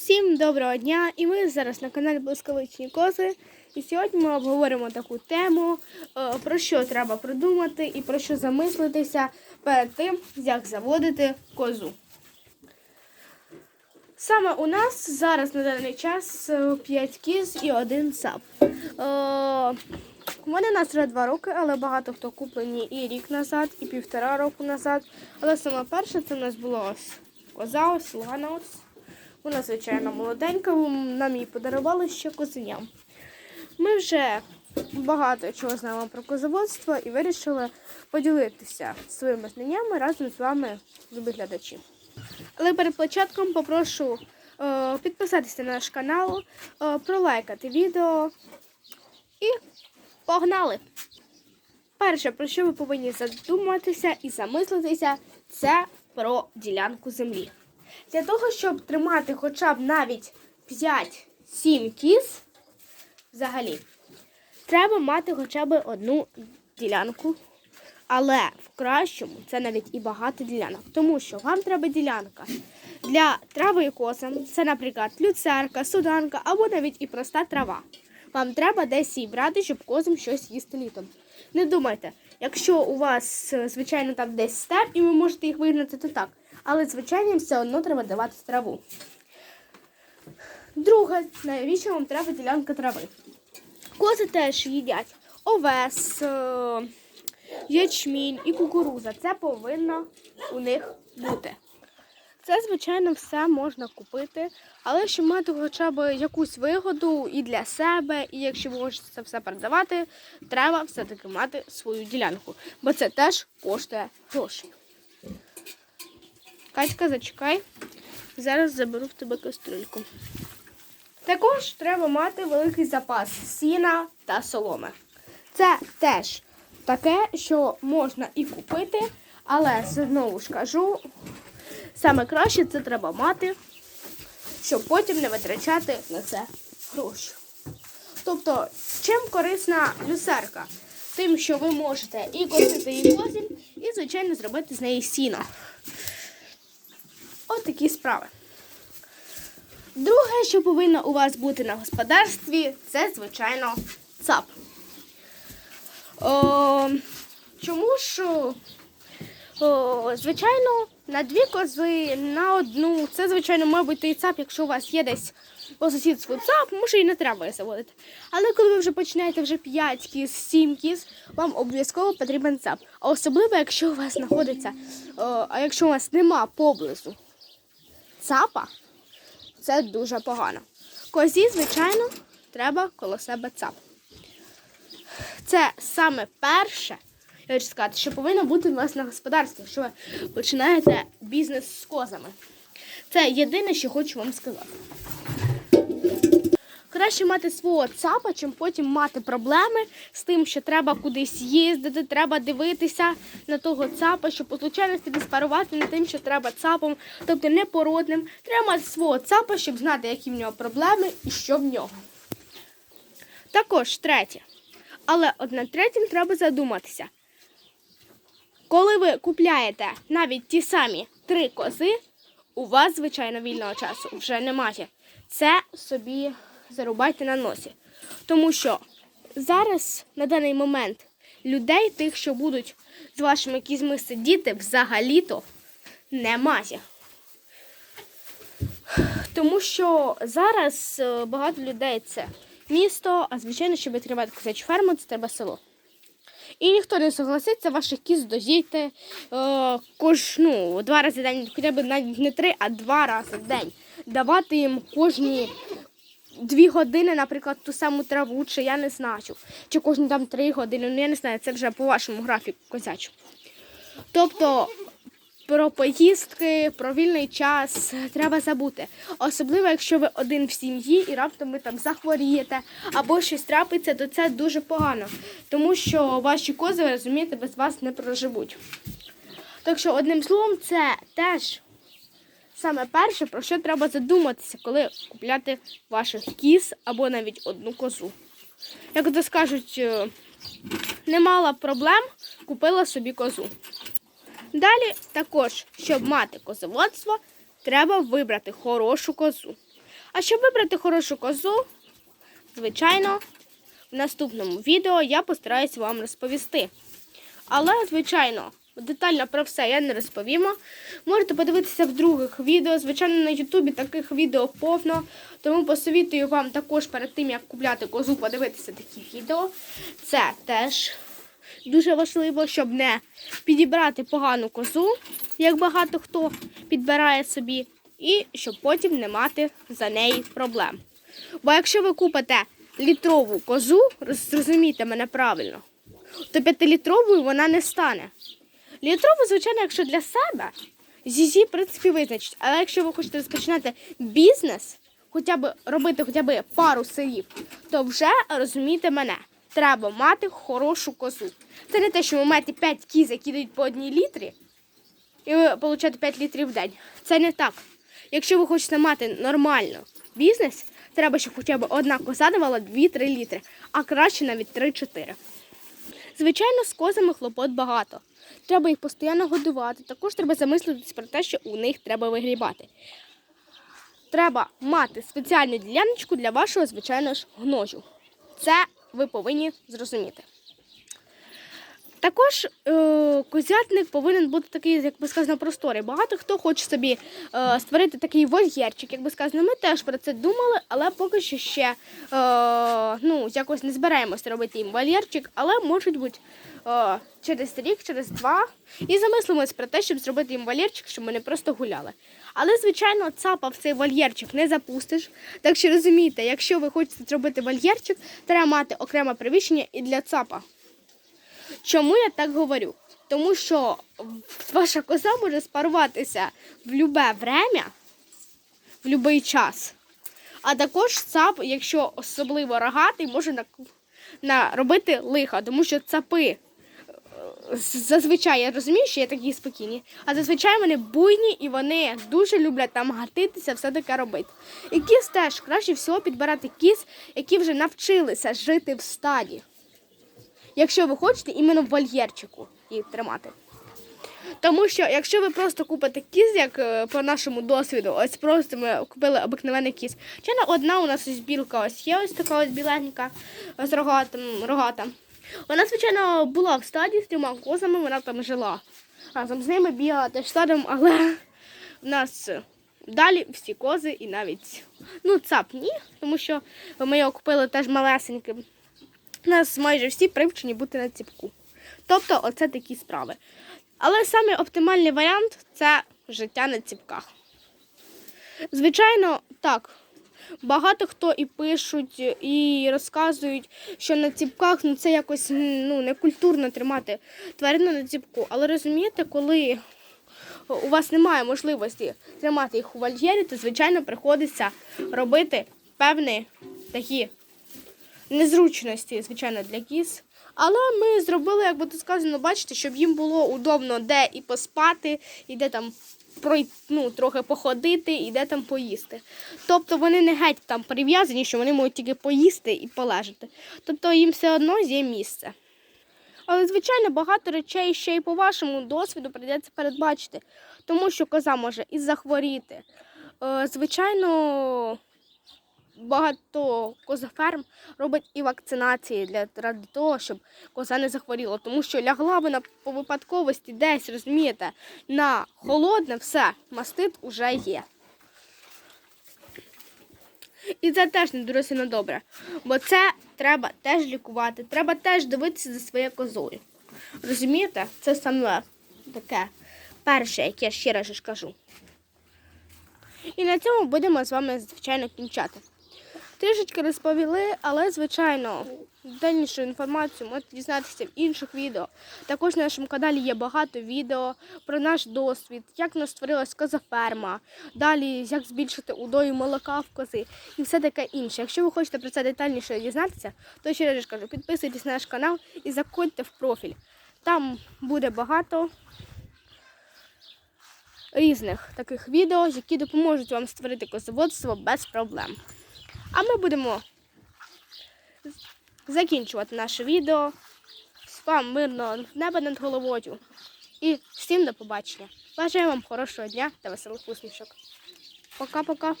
Всім доброго дня! І ми зараз на каналі Блискавичні Кози. І сьогодні ми обговоримо таку тему, е, про що треба продумати і про що замислитися перед тим, як заводити козу. Саме у нас зараз на даний час 5 кіз і один сап. Е, У мене нас вже 2 роки, але багато хто куплені і рік назад, і півтора року назад. Але саме перше це у нас була ось коза, ось Лугана ось. Вона, звичайно, молоденька, нам її подарували ще козеням. Ми вже багато чого знаємо про козоводство і вирішили поділитися своїми знаннями разом з вами, любі глядачі. Але перед початком попрошу е, підписатися на наш канал, е, пролайкати відео і погнали! Перше, про що ви повинні задуматися і замислитися, це про ділянку землі. Для того, щоб тримати хоча б навіть 5-7 кіз, взагалі, треба мати хоча б одну ділянку. Але в кращому це навіть і багато ділянок. Тому що вам треба ділянка для трави і козам. Це, наприклад, люцерка, суданка або навіть і проста трава. Вам треба десь її брати, щоб козам щось їсти літом. Не думайте, якщо у вас, е, звичайно, там десь степ, і ви можете їх вигнати, то так. Але, звичайно, все одно треба давати траву. Друге, навіщо вам треба ділянка трави? Кози теж їдять овес, е, ячмінь і кукуруза. Це повинно у них бути. Це, звичайно, все можна купити, але щоб мати хоча б якусь вигоду і для себе, і якщо ви хочете це все передавати, треба все-таки мати свою ділянку, бо це теж коштує грошей. Катька, зачекай. Зараз заберу в тебе кастрюльку. Також треба мати великий запас сіна та соломи. Це теж таке, що можна і купити, але знову ж кажу, саме краще це треба мати, щоб потім не витрачати на це гроші. Тобто, чим корисна люсерка? Тим, що ви можете і косити її козім, і, звичайно, зробити з неї сіно. От такі справи. Друге, що повинно у вас бути на господарстві, це, звичайно, цап. О, чому ж, о, звичайно, на дві кози, на одну. Це, звичайно, мабуть, той цап, якщо у вас є десь по сусідству цап, може і не треба її заводити. Але коли ви вже починаєте вже 5 кіз, 7 кіз, вам обов'язково потрібен цап. А особливо, якщо у вас знаходиться, о, а якщо у вас нема поблизу цапа, це дуже погано. Козі, звичайно, треба коло себе цап. Це саме перше, я хочу сказати, що повинно бути у вас на господарстві, якщо ви починаєте бізнес з козами. Це єдине, що хочу вам сказати. Краще мати свого цапа, чим потім мати проблеми з тим, що треба кудись їздити, треба дивитися на того цапа, щоб по случайності не спарувати над тим, що треба цапом, тобто непородним. Треба мати свого цапа, щоб знати, які в нього проблеми і що в нього. Також третє. Але одне третім треба задуматися. Коли ви купляєте навіть ті самі три кози, у вас, звичайно, вільного часу вже немає. Це собі зарубайте на носі. Тому що зараз, на даний момент, людей, тих, що будуть з вашими кізьми сидіти, взагалі-то немає. Тому що зараз е, багато людей це місто, а звичайно, щоб відкривати козячу ферму, це треба село. І ніхто не согласиться ваших кіз дозійти е, кож, ну, два рази в день, хоча б навіть не три, а два рази в день. Давати їм кожні дві години, наприклад, ту саму траву, чи я не знаю. Чи кожні там три години, ну я не знаю, це вже по вашому графіку козячу. Тобто про поїздки, про вільний час треба забути. Особливо, якщо ви один в сім'ї і раптом ви там захворієте або щось трапиться, то це дуже погано, тому що ваші кози, ви розумієте, без вас не проживуть. Так що, одним словом, це теж саме перше, про що треба задуматися, коли купляти ваших кіз або навіть одну козу. Як то скажуть, е, не мала проблем, купила собі козу. Далі також, щоб мати козоводство, треба вибрати хорошу козу. А щоб вибрати хорошу козу, звичайно, в наступному відео я постараюся вам розповісти. Але, звичайно, детально про все я не розповімо. Можете подивитися в других відео. Звичайно, на Ютубі таких відео повно. Тому посовітую вам також перед тим, як купляти козу, подивитися такі відео. Це теж дуже важливо, щоб не підібрати погану козу, як багато хто підбирає собі, і щоб потім не мати за неї проблем. Бо якщо ви купите літрову козу, роз- зрозумійте мене правильно, то п'ятилітровою вона не стане. Літрову, звичайно, якщо для себе, зізі, в принципі, визначить. Але якщо ви хочете розпочинати бізнес, хоча б робити хоча б пару сирів, то вже розумійте мене. Треба мати хорошу козу. Це не те, що ви маєте 5 кіз, які дають по одній літрі, і ви получаєте 5 літрів в день. Це не так. Якщо ви хочете мати нормально бізнес, треба, щоб хоча б одна коза давала 2-3 літри, а краще навіть 3-4. Звичайно, з козами хлопот багато. Треба їх постійно годувати. Також треба замислитись про те, що у них треба вигрібати. Треба мати спеціальну діляночку для вашого звичайного ж гножу. Це ви повинні зрозуміти. Також е, козятник повинен бути такий, як би сказано, просторий. Багато хто хоче собі е, створити такий вольєрчик, як би сказано, ми теж про це думали, але поки що ще е, ну, якось не збираємося робити їм вольєрчик, але можуть бути е, через рік, через два. І замислимось про те, щоб зробити їм вольєрчик, щоб вони просто гуляли. Але, звичайно, цапа в цей вольєрчик не запустиш. Так що розумієте, якщо ви хочете зробити вольєрчик, треба мати окреме приміщення і для цапа. Чому я так говорю? Тому що ваша коза може спаруватися в любе время, в будь-який час. А також цап, якщо особливо рогатий, може на, на, робити лиха, тому що цапи е, зазвичай я розумію, що є такі спокійні, а зазвичай вони буйні і вони дуже люблять там гатитися, все таке робити. І кіз теж краще всього підбирати кіз, які вже навчилися жити в стаді якщо ви хочете іменно в вольєрчику їх тримати. Тому що якщо ви просто купите кіз, як е, по нашому досвіду, ось просто ми купили обикновений кіз. Чи одна у нас ось білка ось є, ось така ось біленька з рогатим, рогата. Вона, звичайно, була в стаді з трьома козами, вона там жила. Разом з ними бігала теж стадом, але в нас далі всі кози і навіть ну, цап ні, тому що ми його купили теж малесеньким. У нас майже всі привчені бути на ціпку. Тобто, оце такі справи. Але саме оптимальний варіант це життя на ціпках. Звичайно, так. Багато хто і пишуть, і розказують, що на ціпках ну, це якось ну, некультурно тримати тварину на ціпку. Але розумієте, коли у вас немає можливості тримати їх у вольєрі, то звичайно приходиться робити певні такі незручності, звичайно, для кіз. Але ми зробили, як буде сказано, бачите, щоб їм було удобно де і поспати, і де там прой- ну, трохи походити, і де там поїсти. Тобто вони не геть там прив'язані, що вони можуть тільки поїсти і полежати. Тобто їм все одно є місце. Але, звичайно, багато речей ще й по вашому досвіду прийдеться передбачити, тому що коза може і захворіти. Е, Звичайно, багато козаферм робить і вакцинації для ради того, щоб коза не захворіла. Тому що лягла вона по випадковості десь, розумієте, на холодне все, мастит уже є. І це теж не дуже сильно добре. Бо це треба теж лікувати, треба теж дивитися за своєю козою. Розумієте? Це саме таке перше, яке ще раз кажу. І на цьому будемо з вами, звичайно, кінчати. Трішечки розповіли, але, звичайно, детальнішу інформацію можете дізнатися в інших відео. Також на нашому каналі є багато відео про наш досвід, як в нас створилась козаферма, далі як збільшити удою молока в кози і все таке інше. Якщо ви хочете про це детальніше дізнатися, то ще раз кажу, підписуйтесь на наш канал і заходьте в профіль. Там буде багато різних таких відео, які допоможуть вам створити козоводство без проблем. А ми будемо закінчувати наше відео. З вами мирного неба над головою. І всім до побачення. Бажаю вам хорошого дня та веселих усмішок. Пока-пока.